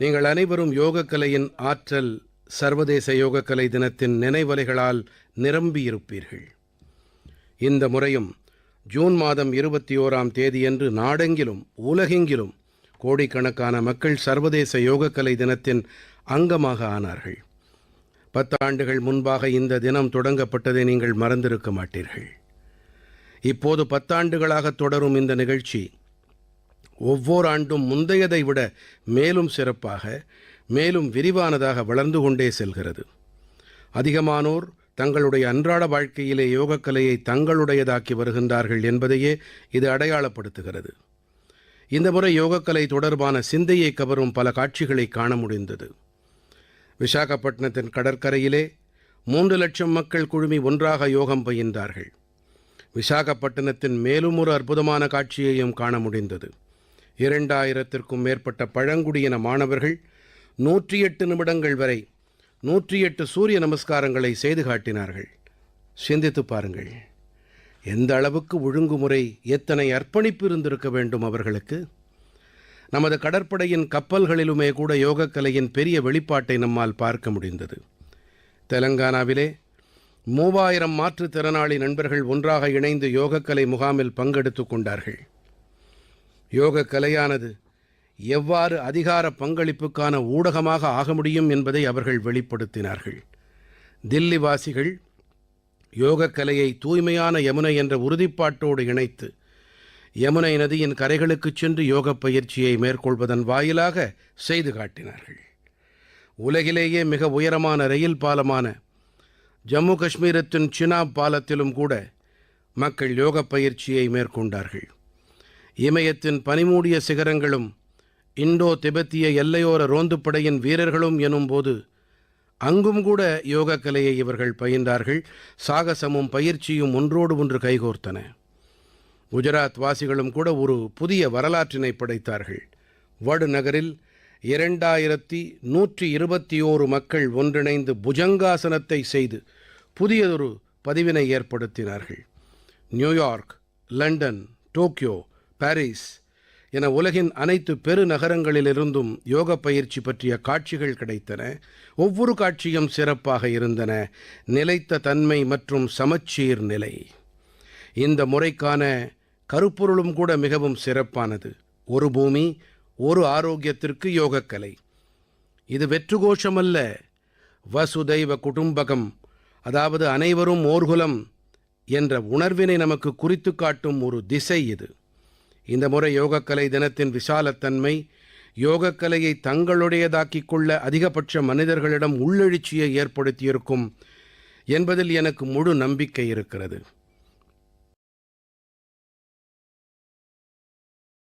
நீங்கள் அனைவரும் யோகக்கலையின் ஆற்றல் சர்வதேச யோகக்கலை தினத்தின் நினைவலைகளால் நிரம்பியிருப்பீர்கள். இந்த முறையும் ஜூன் மாதம் இருபத்தி ஓராம் தேதியன்று நாடெங்கிலும் உலகெங்கிலும் கோடிக்கணக்கான மக்கள் சர்வதேச யோகக்கலை தினத்தின் அங்கமாக ஆனார்கள். பத்தாண்டுகள் முன்பாக இந்த தினம் தொடங்கப்பட்டதை நீங்கள் மறந்திருக்க மாட்டீர்கள். இப்போது பத்தாண்டுகளாக தொடரும் இந்த நிகழ்ச்சி ஒவ்வொரு ஆண்டும் முந்தையதை விட மேலும் சிறப்பாக மேலும் விரிவானதாக வளர்ந்து கொண்டே செல்கிறது. அதிகமானோர் தங்களுடைய அன்றாட வாழ்க்கையிலே யோகக்கலையை தங்களுடையதாக்கி வருகின்றார்கள் என்பதையே இது அடையாளப்படுத்துகிறது. இந்த முறை யோகக்கலை தொடர்பான சிந்தையை கவரும் பல காட்சிகளை காண முடிந்தது. விசாகப்பட்டினத்தின் கடற்கரையிலே மூன்று லட்சம் மக்கள் குழுமி ஒன்றாக யோகம் பயின்றார்கள். விசாகப்பட்டினத்தின் மேலும் ஒரு அற்புதமான காட்சியையும் காண முடிந்தது. இரண்டாயிரத்திற்கும் மேற்பட்ட பழங்குடியின மாணவர்கள் நூற்றி எட்டு நிமிடங்கள் வரை நூற்றி எட்டு சூரிய நமஸ்காரங்களை செய்து காட்டினார்கள். சிந்தித்து பாருங்கள். எந்த அளவுக்கு ஒழுங்குமுறை எத்தனை அர்ப்பணிப்பு இருந்திருக்க வேண்டும் அவர்களுக்கு? நமது கடற்படையின் கப்பல்களிலுமே கூட யோகக்கலையின் பெரிய வெளிப்பாட்டை நம்மால் பார்க்க முடிந்தது. தெலங்கானாவிலே மூவாயிரம் மாற்றுத்திறனாளி நண்பர்கள் ஒன்றாக இணைந்து யோகக்கலை முகாமில் பங்கெடுத்துக் கொண்டார்கள். யோகக்கலையானது எவ்வாறு அதிகார பங்களிப்புக்கான ஊடகமாக ஆக முடியும் என்பதை அவர்கள் வெளிப்படுத்தினார்கள். தில்லி வாசிகள் யோகக்கலையை தூய்மையான யமுனை என்ற உறுதிப்பாட்டோடு இணைத்து யமுனை நதியின் கரைகளுக்குச் சென்று யோகப் பயிற்சியை மேற்கொள்வதன் வாயிலாக செய்து காட்டினார்கள். உலகிலேயே மிக உயரமான ரயில் பாலமான ஜம்மு காஷ்மீரத்தின் சினாப் பாலத்திலும் கூட மக்கள் யோகப் பயிற்சியை மேற்கொண்டார்கள். இமயத்தின் பனிமூடிய சிகரங்களும் இண்டோ திபெத்திய எல்லையோர ரோந்துப்படையின் வீரர்களும் எனும்போது அங்கும் கூட யோகக்கலையை இவர்கள் பயின்றார்கள். சாகசமும் பயிற்சியும் ஒன்றோடு ஒன்று கைகோர்த்தன. குஜராத் வாசிகளும் கூட ஒரு புதிய வரலாற்றினை படைத்தார்கள். வடுநகரில் இரண்டாயிரத்தி நூற்றி இருபத்தி ஓரு மக்கள் ஒன்றிணைந்து புஜங்காசனத்தை செய்து புதியதொரு பதிவினை ஏற்படுத்தினார்கள். New York London Tokyo Paris என உலகின் அனைத்து பெருநகரங்களிலிருந்தும் யோக பயிற்சி பற்றிய காட்சிகள் கிடைத்தன. ஒவ்வொரு காட்சியும் சிறப்பாக இருந்தன. நிலைத்த தன்மை மற்றும் சமச்சீர் நிலை. இந்த முறைக்கான கருப்பொருளும் கூட மிகவும் சிறப்பானது. ஒரு பூமி ஒரு ஆரோக்கியத்திற்கு யோகக்கலை. இது வெற்று கோஷமல்ல வசுதைவ குடும்பகம் அதாவது அனைவரும் ஓர்குலம் என்ற உணர்வினை நமக்கு குறித்து காட்டும் ஒரு திசை இது. இந்த முறை யோகக்கலை தினத்தின் விசாலத்தன்மை யோகக்கலையை தங்களுடையதாக்கிக் கொள்ள அதிகபட்ச மனிதர்களிடம் உள்ளெழுச்சியை ஏற்படுத்தியிருக்கும் என்பதில் எனக்கு முழு நம்பிக்கை இருக்கிறது.